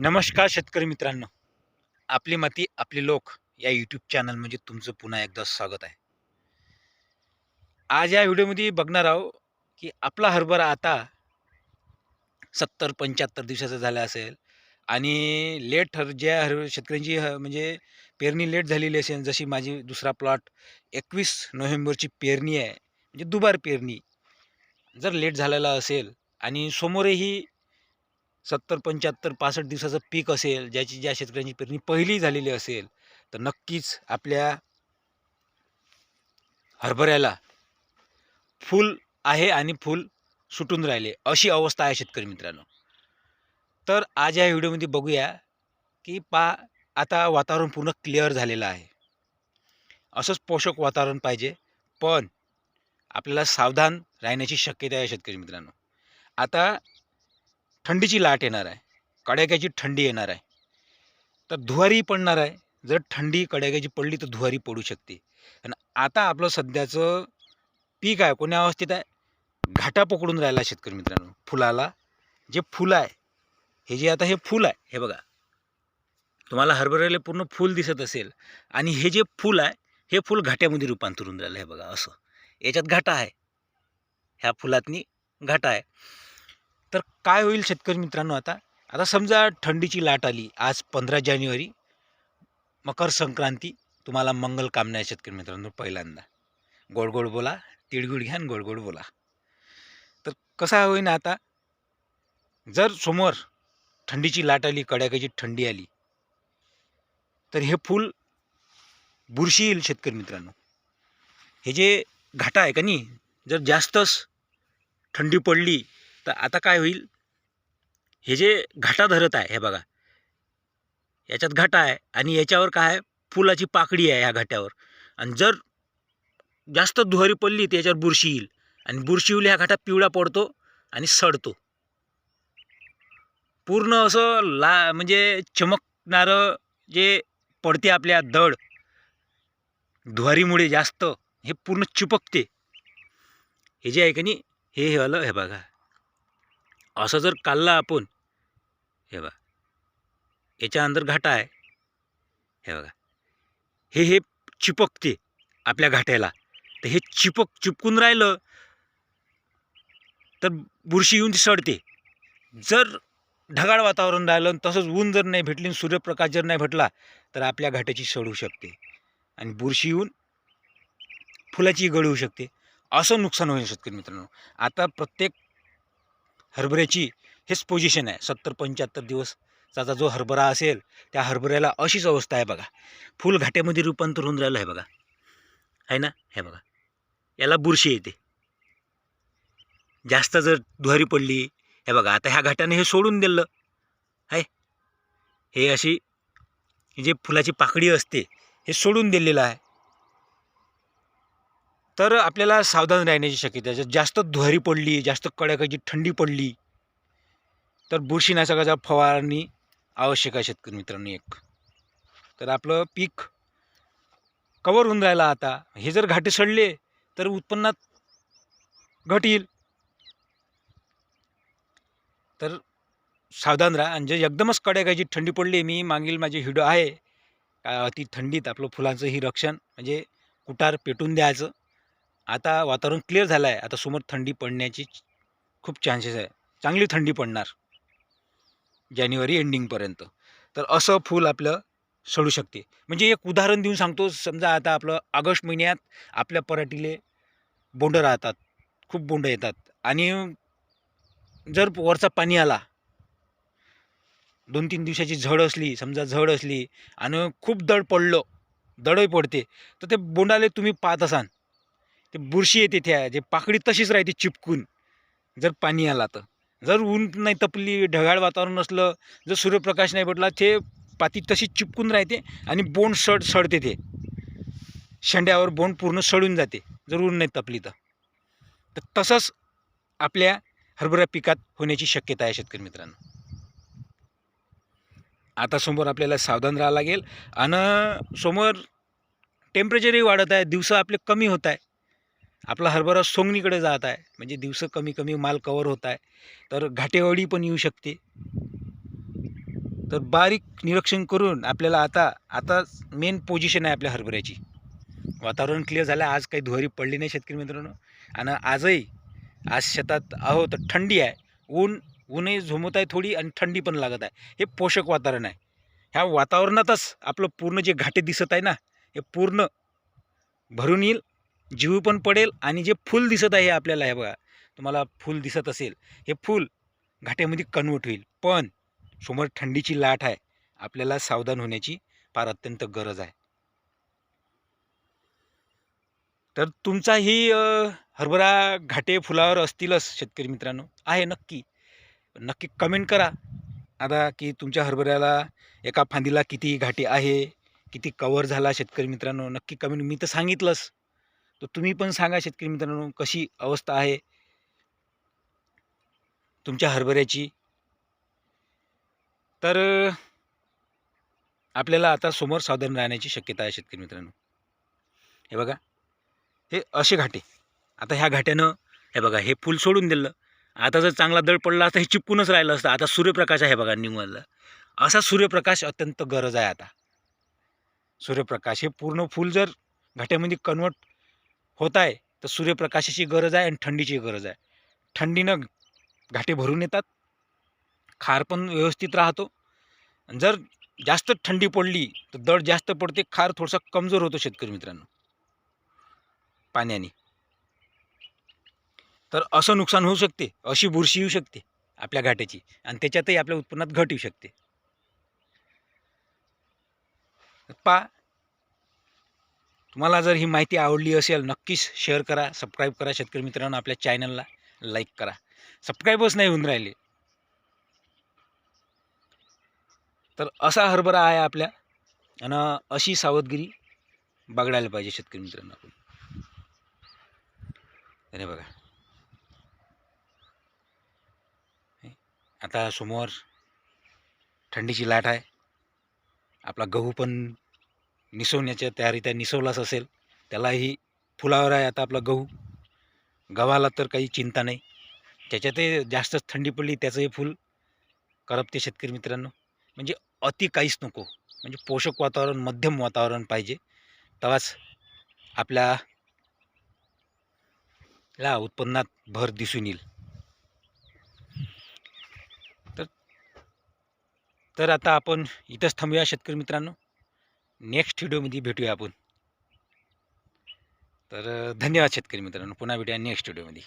नमस्कार शेतकरी मित्रांनो. आपली माती आपले लोक या यूट्यूब चॅनल म्हणजे तुमचं पुन्हा एकदा स्वागत आहे. आज या व्हिडिओमध्ये बघणार आहोत की आपला हरभरा आता सत्तर पंच्याहत्तर दिवसाचा झाला असेल आणि लेट हर ज्या हर शेतकऱ्यांची ह- म्हणजे पेरणी लेट झालेली असेल जशी माझी दुसरा प्लॉट एकवीस नोव्हेंबरची पेरणी आहे म्हणजे दुबार पेरणी जर लेट झालेला असेल आणि समोरही सत्तर पंच्याहत्तर पासष्ट दिवसाचं पीक असेल ज्याची ज्या शेतकऱ्यांची पेरणी पहिली झालेली असेल तर नक्कीच आपल्या हरभऱ्याला फूल आहे आणि फूल सुटून राहिले अशी अवस्था आहे शेतकरी मित्रांनो. तर आज या व्हिडिओमध्ये बघूया की पा आता वातावरण पूर्ण क्लिअर झालेलं आहे. असंच पोषक वातावरण पाहिजे पण आपल्याला सावधान राहण्याची शक्यता आहे शेतकरी मित्रांनो. आता थंडीची लाट येणार आहे. कडाक्याची थंडी येणार आहे. तर धुवारी पडणार आहे. जर थंडी कडाक्याची पडली तर धुवारी पडू शकते. आणि आता आपलं सध्याचं पीक आहे. कोण्या अवस्थेत आहे? घाटा पकडून राहिला शेतकरी मित्रांनो. फुलाला जे फुलं आहे हे जे आता हे फूल आहे हे बघा. तुम्हाला हरभऱ्याला पूर्ण फूल दिसत असेल. आणि हे जे फूल आहे हे फूल घाट्यामध्ये रूपांतरून राहिलं हे बघा असं. याच्यात घाटा आहे. ह्या फुलातनी घाटा आहे. तर काय होईल शेतकरी मित्रांनो आता? आता समजा थंडीची लाट आली आज पंधरा जानेवारी मकर संक्रांती तुम्हाला मंगल कामना आहे शेतकरी मित्रांनो पहिल्यांदा. गोड गोड बोला तिळगुळ घ्या आणि गोड गोड बोला. तर कसा होईन आता? जर समोर थंडीची लाट आली कड्याकाची थंडी आली तर हे फूल बुरशी येईल शेतकरी मित्रांनो. हे जे घाटा आहे का नाही? जर जास्तच थंडी पडली तर आता काय होईल? हे जे घाटा धरत आहे हे बघा. याच्यात घाटा आहे आणि याच्यावर काय आहे? फुलाची पाकडी आहे ह्या घाट्यावर. आणि जर जास्त धुवारी पडली तर याच्यावर बुरशी येईल. आणि बुरशी येईल ह्या घाटा पिवळा पडतो आणि सडतो. पूर्ण असं ला म्हणजे चमकणारं जे पडते आपल्या दड धुवारीमुळे जास्त हे पूर्ण चिपकते. हे जे आहे का नाही हे हे आलं हे बघा. असं जर काढला आपण हे बघा याच्या अंदर घाटा आहे. हे बघा हे हे चिपकते आपल्या घाट्याला. तर हे चिपक चिपकून राहिलं तर बुरशी येऊन ती सडते. जर ढगाळ वातावरण राहिलं आणि तसंच ऊन जर नाही भेटली आणि सूर्यप्रकाश जर नाही भेटला तर आपल्या घाट्याची सडू शकते. आणि बुरशी येऊन फुलाची गळू शकते. असं नुकसान होऊ शकते मित्रांनो. आता प्रत्येक हरभऱ्याची हेच पोझिशन आहे. सत्तर पंच्याहत्तर दिवसाचा जो हरभरा असेल त्या हरभऱ्याला अशीच अवस्था आहे बघा. फुल घाट्यामध्ये रूपांतर होऊन राहिलं आहे बघा. आहे ना? हे बघा. याला बुरशी येते. जास्त जर धुवारी पडली हे बघा आता ह्या घाटाने हे सोडून दिलं. आहे? हे अशी जे फुलाची पाकडी असते हे सोडून दिलेलं आहे. तर आपल्याला सावधान राहण्याची शक्यता आहे. जर जास्त धुवारी पडली जास्त कडाक्याची थंडी पडली तर बुरशीनाशकाचा फवारणी आवश्यक आहे शेतकरी मित्रांनी एक. तर आपलं पीक कवर होऊन राहिलं आता. हे जर घाटे सडले तर उत्पन्नात घट येईल. तर सावधान राहा. आणि जर एकदमच कडाक्याची थंडी पडली मी मागील माझी हिडो आहे अति थंडीत आपलं फुलांचंही रक्षण म्हणजे कुटार पेटून द्यायचं. आता वातावरण क्लिअर झालं आहे आता समोर थंडी पडण्याची खूप चान्सेस आहे. चांगली थंडी पडणार. जानेवारी एंडिंगपर्यंत तर असं फूल आपलं सडू शकते. म्हणजे एक उदाहरण देऊन सांगतो. समजा आता आपलं ऑगस्ट महिन्यात आपल्या पराठीले बोंड राहतात. खूप बोंड येतात. आणि जर वरचा पाणी आला दोन तीन दिवसाची झड असली समजा झड असली आणि खूप दड पडलं दडही पडते तर ते बोंडाले तुम्ही पाहत असाल. ते बुरशी येते त्या जे पाकडी तशीच राहते चिपकून. जर पाणी आला तर. जर ऊन नाही तपली ढगाळ वातावरण असलं जर सूर्यप्रकाश नाही भेटला ते पाती तशी चिपकून राहते आणि बोंड सड सडते ते. शेंड्यावर बोंड पूर्ण सडून जाते जर ऊन नाही तपली तर. तर तसंच आपल्या हरभरा पिकात होण्याची शक्यता आहे शेतकरी मित्रांनो. आता समोर आपल्याला सावधान राहावं लागेल. आणि समोर टेम्परेचरही वाढत आहे दिवस आपले कमी होत आहे. आपला हरभरा सोंगणीकडे जात आहे. म्हणजे दिवस कमी कमी माल कवर होत आहे. तर घाटेवाडी पण येऊ शकते. तर बारीक निरीक्षण करून आपल्याला आता आता मेन पोझिशन आहे आपल्या हरभऱ्याची. वातावरण क्लिअर झालं. आज काही धुवारी पडली नाही शेतकरी मित्रांनो. आणि आजही आज शेतात आहो तर थंडी आहे. ऊन ऊनही झोमत आहे थोडी आणि थंडी पण लागत आहे. हे पोषक वातावरण आहे. ह्या वातावरणातच आपलं पूर्ण जे घाटे दिसत आहे ना हे पूर्ण भरून येईल. जीव पण पडेल आणि जे फूल दिसत आहे आपल्याला हे बघा. तुम्हाला फूल दिसत असेल. हे फूल घाट्यामध्ये कन्वर्ट होईल. पण समोर थंडीची लाट आहे. आपल्याला सावधान होण्याची फार अत्यंत गरज आहे. तर तुमचाही हरभरा घाटे फुलावर असतीलच शेतकरी मित्रांनो. आहे नक्की. नक्की कमेंट करा. आता की तुमच्या हरभऱ्याला एका फांदीला किती घाटे आहे? किती कवर झाला शेतकरी मित्रांनो? नक्की कमेंट मी तर सांगितलंच. तर तुम्ही पण सांगा शेतकरी मित्रांनो कशी अवस्था आहे? तुमच्या हरभऱ्याची? तर आपल्याला आता समोर सावधान राहण्याची शक्यता आहे शेतकरी मित्रांनो. हे बघा हे असे घाटे. आता ह्या घाट्यानं हे बघा हे फूल सोडून दिलं. आता जर चांगला दळ पडला असता हे चिपकूनच राहिलं असतं. आता सूर्यप्रकाश आहे बघा निवडलं असा सूर्यप्रकाश अत्यंत गरज आहे आता. सूर्यप्रकाश हे पूर्ण फूल जर घाट्यामध्ये कन्वर्ट होत आहे तर सूर्यप्रकाशाची गरज आहे आणि थंडीची गरज आहे. थंडीनं घाटे भरून येतात खार पण व्यवस्थित राहतो. आणि जर जास्त थंडी पडली तर दड जास्त पडते खार थोडासा कमजोर होतो शेतकरी मित्रांनो. पाण्याने. तर असं नुकसान होऊ शकते अशी बुरशी येऊ शकते आपल्या घाट्याची आणि त्याच्यातही आपल्या उत्पन्नात घट येऊ शकते. पा तुम्हाला जर ही माहिती आवडली असेल नक्कीच शेअर करा सबस्क्राईब करा शेतकरी मित्रांनो आपल्या चॅनलला लाईक करा. सबस्क्राईबच नाही होऊन राहिले. तर असा हरभरा आहे आपल्या. आणि अशी सावधगिरी बागडायला पाहिजे शेतकरी मित्रांनो आपण. बघा. आता समोर थंडीची लाट आहे. आपला गहू पण निसवण्याच्या तयारीत आहे निसवलाच असेल. त्यालाही फुलावर आहे आता आपला गहू. गव्हाला तर काही चिंता नाही. त्याच्यातही जास्तच थंडी पडली त्याचंही फूल करपते शेतकरी मित्रांनो. म्हणजे अति काहीच नको. म्हणजे पोषक वातावरण मध्यम वातावरण पाहिजे. तेव्हाच आपल्या ला उत्पन्नात भर दिसून येईल. तर तर आता आपण इथंच थांबूया शेतकरी मित्रांनो. नेक्स्ट व्हिडिओमध्ये भेटूया आपण. तर धन्यवाद शेतकरी मित्रांनो. पुन्हा भेटूया नेक्स्ट व्हिडिओमध्ये